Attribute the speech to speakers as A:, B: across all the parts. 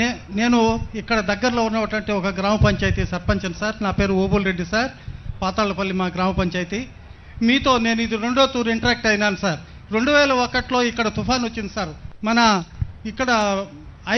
A: నే నేను ఇక్కడ దగ్గరలో ఉన్నటువంటి ఒక గ్రామ పంచాయతీ సర్పంచ్ని సార్. నా పేరు ఓబుల్ రెడ్డి సార్. పాతాళపల్లి మా గ్రామ పంచాయతీ. మీతో నేను ఇది రెండో తూరు ఇంటరాక్ట్ అయినాను సార్. రెండు వేల ఒకటిలో ఇక్కడ తుఫాన్ వచ్చింది సార్. మన ఇక్కడ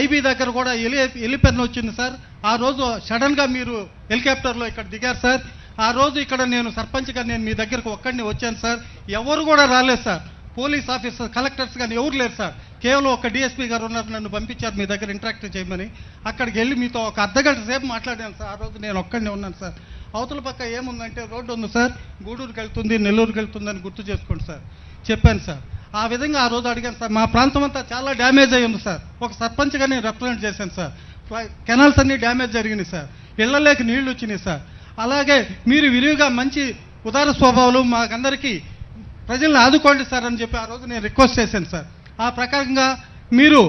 A: ఐబీ దగ్గర కూడా ఎలి ఎలిపెన్ వచ్చింది సార్. ఆ రోజు సడన్గా మీరు హెలికాప్టర్లో ఇక్కడ దిగారు సార్. ఆ రోజు ఇక్కడ నేను సర్పంచ్గా నేను మీ దగ్గరకు ఒక్కడిని వచ్చాను సార్. ఎవరు కూడా రాలేదు సార్. పోలీస్ ఆఫీసర్ కలెక్టర్స్ కానీ ఎవరు లేరు సార్. కేవలం ఒక డిఎస్పీ గారు ఉన్నారు నన్ను పంపించారు మీ దగ్గర ఇంటరాక్ట్ చేయమని. అక్కడికి వెళ్ళి మీతో ఒక అర్ధగంట సేపు మాట్లాడాను సార్. ఆ రోజు నేను ఒక్కడినే ఉన్నాను సార్. అవతల పక్క ఏముందంటే రోడ్డు ఉంది సార్. గూడూరుకి వెళ్తుంది నెల్లూరుకి వెళ్తుందని గుర్తు చేసుకోండి సార్. చెప్పాను సార్. ఆ విధంగా ఆ రోజు అడిగాను సార్. మా ప్రాంతం అంతా చాలా డ్యామేజ్ అయ్యి ఉంది సార్. ఒక సర్పంచ్గా నేను రిప్రజెంట్ చేశాను సార్. కెనాల్స్ అన్నీ డ్యామేజ్ జరిగినాయి సార్. ఇళ్ళలోకి నీళ్ళు వచ్చినాయి సార్. అలాగే మీరు విరివిగా మంచి ఉదార స్వభావాలు మాకందరికీ ప్రజల్ని ఆదుకోండి సార్ అని చెప్పి ఆ రోజు నేను రిక్వెస్ట్ చేశాను సార్. ఆ ప్రకారంగా మీరు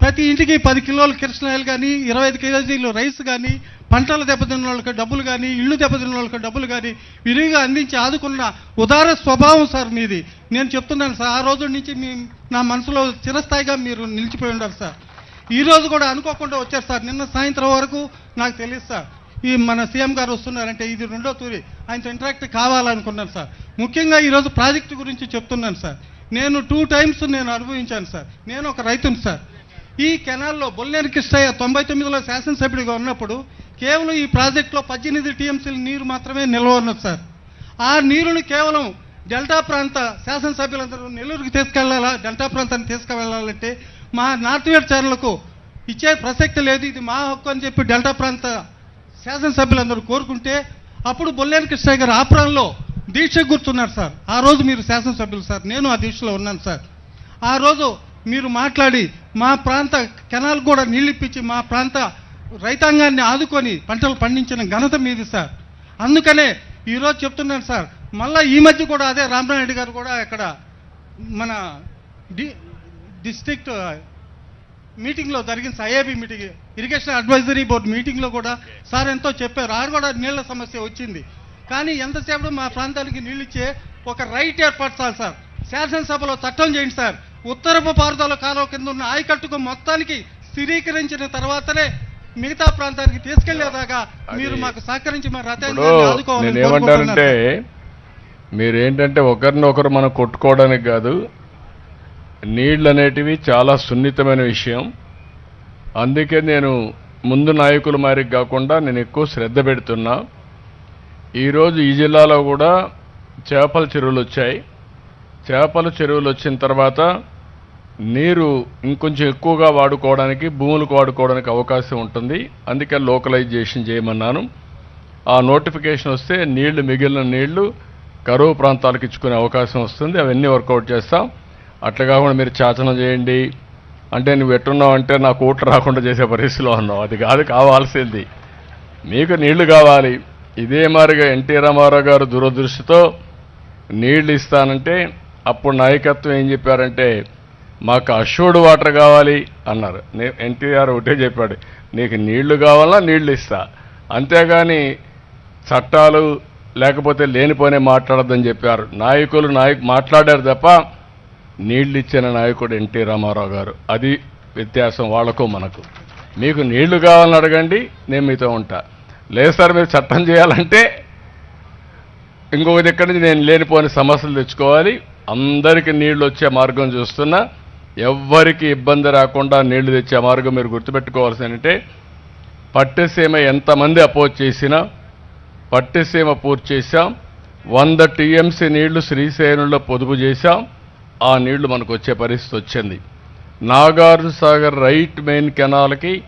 A: ప్రతి ఇంటికి పది కిలోల కిరసనాయిలు కానీ ఇరవై ఐదు కేజీలు రైస్ కానీ పంటలు దెబ్బతిన్న వాళ్ళకి డబ్బులు కానీ ఇళ్ళు దెబ్బతిన్న వాళ్ళకి డబ్బులు కానీ విరివిగా అందించి ఆదుకున్న ఉదార స్వభావం సార్ మీది. నేను చెప్తున్నాను సార్ ఆ రోజు నుంచి మీ నా మనసులో చిరస్థాయిగా మీరు నిలిచిపోయి ఉండాలి సార్. ఈ రోజు కూడా అనుకోకుండా వచ్చారు సార్. నిన్న సాయంత్రం వరకు నాకు తెలియదు సార్. ఈ మన సీఎం గారు వస్తున్నారంటే ఇది రెండో తూరి. ఆయనతో ఇంటరాక్ట్ కావాలనుకున్నాను సార్. ముఖ్యంగా ఈరోజు ప్రాజెక్టు గురించి చెప్తున్నాను సార్. నేను టూ టైమ్స్ నేను అనుభవించాను సార్. నేను ఒక రైతుని సార్. ఈ కెనాల్లో బొల్లేని కృష్ణయ్య తొంభై తొమ్మిదిలో శాసనసభ్యుడిగా ఉన్నప్పుడు కేవలం ఈ ప్రాజెక్టులో పద్దెనిమిది టీఎంసీల నీరు మాత్రమే నిల్వ ఉన్నది సార్. ఆ నీరుని కేవలం డెల్టా ప్రాంత శాసనసభ్యులందరూ నెల్లూరుకి తీసుకెళ్ళాలా డెల్టా ప్రాంతాన్ని తీసుకువెళ్ళాలంటే మా నార్త్ వేర్ ఇచ్చే ప్రసక్తి లేదు. ఇది మా హక్కు అని చెప్పి డెల్టా ప్రాంత శాసనసభ్యులందరూ కోరుకుంటే అప్పుడు బొల్లేని కృష్ణయ్య గారు ఆపురంలో దీక్ష గుర్తున్నారు సార్. ఆ రోజు మీరు శాసనసభ్యులు సార్. నేను ఆ దీక్షలో ఉన్నాను సార్. ఆ రోజు మీరు మాట్లాడి మా ప్రాంత కెనాల్ కూడా నీళ్ళిప్పించి మా ప్రాంత రైతాంగాన్ని ఆదుకొని పంటలు పండించిన ఘనత మీది సార్. అందుకనే ఈరోజు చెప్తున్నాను సార్. మళ్ళా ఈ మధ్య కూడా అదే రామనాయుడు గారు కూడా ఇక్కడ మన డి డిస్ట్రిక్ట్ మీటింగ్లో జరిగింది IAB meeting. Irrigation advisory board మీటింగ్లో కూడా సార్ ఎంతో చెప్పారు. ఆడ కూడా నీళ్ళ సమస్య వచ్చింది. కానీ ఎంతసేపు మా ప్రాంతానికి నీళ్ళు ఇచ్చే ఒక రైట్ ఏర్పరచాలి సార్. శాసనసభలో చట్టం చేయండి సార్. ఉత్తరపు పారుదల కాలువ కింద ఉన్న ఆయకట్టుకు మొత్తానికి స్థిరీకరించిన తర్వాతనే మిగతా ప్రాంతానికి తీసుకెళ్ళేదాకా మీరు మాకు సహకరించి మా
B: నేనేమంటానంటే
A: కోరుకుంటున్నాను.
B: మీరేంటంటే ఒకరినొకరు మనం కొట్టుకోవడానికి కాదు నీళ్ళు అనేటివి చాలా సున్నితమైన విషయం. అందుకే నేను ముందు నాయకుల మారికి కాకుండా నేను ఎక్కువ శ్రద్ధ పెడుతున్నా. ఈరోజు ఈ జిల్లాలో కూడా చేపల చెరువులు వచ్చాయి. చేపల చెరువులు వచ్చిన తర్వాత నీరు ఇంకొంచెం ఎక్కువగా వాడుకోవడానికి భూములకు వాడుకోవడానికి అవకాశం ఉంటుంది. అందుకే లోకలైజేషన్ చేయమన్నాను. ఆ నోటిఫికేషన్ వస్తే నీళ్ళు మిగిలిన నీళ్ళు కరువు ప్రాంతాలకు ఇచ్చుకునే అవకాశం వస్తుంది. అవన్నీ వర్కౌట్ చేస్తాం. అట్లా కాకుండా మీరు చాచనం చేయండి. అంటే నువ్వు ఎట్టున్నావు అంటే నాకు ఓట్లు రాకుండా చేసే పరిస్థితిలో ఉన్నావు. అది కాదు కావాల్సింది. మీకు నీళ్ళు కావాలి. ఇదే మారిగా ఎన్టీ రామారావు గారు దురదృష్టితో నీళ్ళు ఇస్తానంటే అప్పుడు నాయకత్వం ఏం చెప్పారంటే మాకు అష్యూర్డ్ వాటర్ కావాలి అన్నారు. ఎన్టీఆర్ ఒకటే చెప్పాడు నీకు నీళ్ళు కావాలా నీళ్ళు ఇస్తా. అంతేగాని చట్టాలు లేకపోతే లేనిపోనే మాట్లాడొద్దని చెప్పారు. నాయకులు నాయకు మాట్లాడారు తప్ప నీళ్ళు ఇచ్చిన నాయకుడు ఎన్టీ రామారావు గారు. అది వ్యత్యాసం వాళ్ళకు మనకు. మీకు నీళ్ళు కావాలని అడగండి నేను మీతో ఉంటా. లేదు సార్ మీరు చట్టం చేయాలంటే ఇంకొక దగ్గర నుంచి నేను లేనిపోని సమస్యలు తెచ్చుకోవాలి. అందరికీ నీళ్ళు వచ్చే మార్గం చూస్తున్నా. ఎవ్వరికి ఇబ్బంది రాకుండా నీళ్ళు తెచ్చే మార్గం మీరు గుర్తుపెట్టుకోవాల్సి అంటే పట్టిసీమ ఎంతమంది అపోజ్ చేసినా పట్టిసీమ పూర్తి చేశాం. వంద టీఎంసీ నీళ్ళు శ్రీశైలంలో పొదుపు చేశాం. ఆ నీళ్ళు మనకు వచ్చే పరిస్థితి వచ్చింది. నాగార్జున సాగర్ రైట్ మెయిన్ కెనాల్కి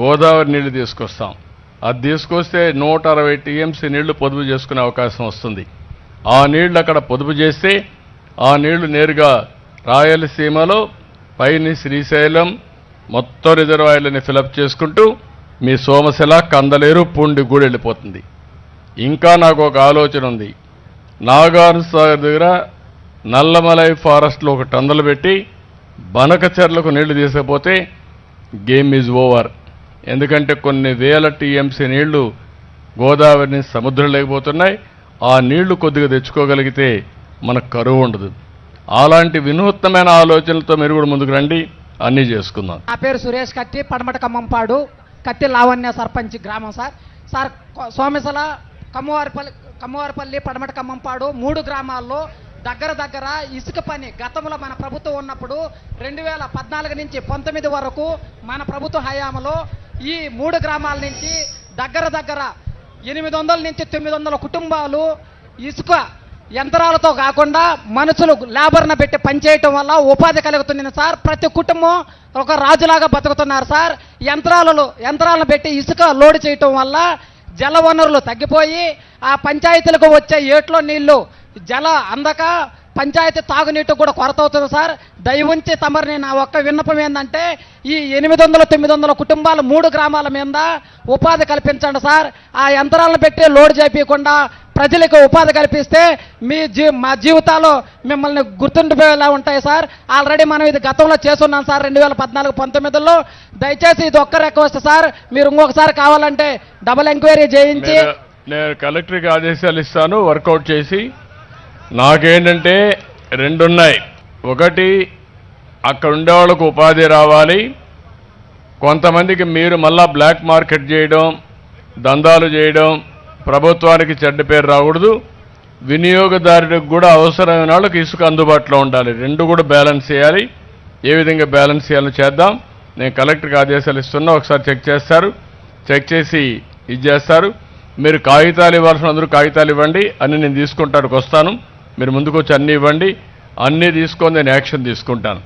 B: గోదావరి నీళ్ళు తీసుకొస్తాం. అది తీసుకొస్తే నూట అరవై టీఎంసీ నీళ్ళు పొదుపు చేసుకునే అవకాశం వస్తుంది. ఆ నీళ్ళు అక్కడ పొదుపు చేస్తే ఆ నీళ్ళు నేరుగా రాయలసీమలో పైని శ్రీశైలం మొత్తం రిజర్వాయర్లని ఫిలప్ చేసుకుంటూ మీ సోమశిల కందలేరు పూండి కూడా వెళ్ళిపోతుంది. ఇంకా నాకు ఒక ఆలోచన ఉంది. నాగార్జున సాగర్ దగ్గర నల్లమలై ఫారెస్ట్లో ఒక టందలు పెట్టి బనక చెర్లకు నీళ్ళు తీసుకపోతే గేమ్ ఈజ్ ఓవర్. ఎందుకంటే కొన్ని వేల టీఎంసీ నీళ్ళు గోదావరిని సముద్రం లేకపోతున్నాయి ఆ నీళ్ళు కొద్దిగా తెచ్చుకోగలిగితే మనకు కరువు ఉండదు. అలాంటి వినూత్నమైన ఆలోచనలతో మీరు కూడా ముందుకు రండి. అన్నీ చేసుకుందాం.
C: నా పేరు సురేష్ కత్తి పడమట ఖమ్మంపాడు కత్తి లావణ్య సర్పంచ్ గ్రామం సార్. సార్ కొ- కమ్మవారిపల్లి కమ్మవారిపల్లి పడమట ఖమ్మంపాడు మూడు గ్రామాల్లో దగ్గర దగ్గర ఇసుక పని గతంలో మన ప్రభుత్వం ఉన్నప్పుడు రెండు వేల పద్నాలుగు నుంచి పంతొమ్మిది వరకు మన ప్రభుత్వ హయాంలో ఈ మూడు గ్రామాల నుంచి దగ్గర దగ్గర ఎనిమిది వందల నుంచి తొమ్మిది వందల కుటుంబాలు ఇసుక యంత్రాలతో కాకుండా మనుషులు లేబర్న పెట్టి పనిచేయటం వల్ల ఉపాధి కలుగుతుంది సార్. ప్రతి కుటుంబం ఒక రాజులాగా బతుకుతున్నారు సార్. యంత్రాలలో యంత్రాలను పెట్టి ఇసుక లోడ్ చేయటం వల్ల జల వనరులు తగ్గిపోయి ఆ పంచాయతీలకు వచ్చే ఏట్లో నీళ్ళు జల అందక పంచాయతీ తాగునీటి కూడా కొరత అవుతుంది సార్. దయవుంచి తమరిని నా ఒక్క విన్నపం ఏంటంటే ఈ ఎనిమిది వందల తొమ్మిది వందల కుటుంబాలు మూడు గ్రామాల మీద ఉపాధి కల్పించండి సార్. ఆ యంత్రాలను పెట్టి లోడ్ చేపించకుండా ప్రజలకు ఉపాధి కల్పిస్తే మీ జీ మా జీవితాలు మిమ్మల్ని గుర్తుండిపోయేలా ఉంటాయి సార్. ఆల్రెడీ మనం ఇది గతంలో చేస్తున్నాం సార్ రెండు వేల పద్నాలుగు పంతొమ్మిదిలో. దయచేసి ఇది ఒక్క రిక్వెస్ట్ సార్. మీరు ఇంకొకసారి కావాలంటే డబుల్ ఎంక్వైరీ చేయించి
B: నేను- నేను కలెక్టర్కి ఆదేశాలు ఇస్తాను వర్కౌట్ చేసి నాకేంటంటే రెండున్నాయి. ఒకటి అక్కడ ఉండేవాళ్ళకు ఉపాధి రావాలి. కొంతమందికి మీరు మళ్ళా బ్లాక్ మార్కెట్ చేయడం దందాలు చేయడం ప్రభుత్వానికి చెడ్డ పేరు రాకూడదు. వినియోగదారుడికి కూడా అవసరమైన వాళ్ళకి ఇసుక అందుబాటులో ఉండాలి. రెండు కూడా బ్యాలెన్స్ చేయాలి. ఏ విధంగా బ్యాలెన్స్ చేయాలో చేద్దాం. నేను కలెక్టర్కి ఆదేశాలు ఇస్తున్నా. ఒకసారి చెక్ చేస్తారు. చెక్ చేసి ఇది చేస్తారు. మీరు కాగితాలు ఇవ్వాల్సిన అందరూ కాగితాలు ఇవ్వండి. అని నేను తీసుకుంటానికి వస్తాను. మీరు ముందుకు వచ్చి అన్నీ ఇవ్వండి. అన్నీ తీసుకొని నేను యాక్షన్ తీసుకుంటాను.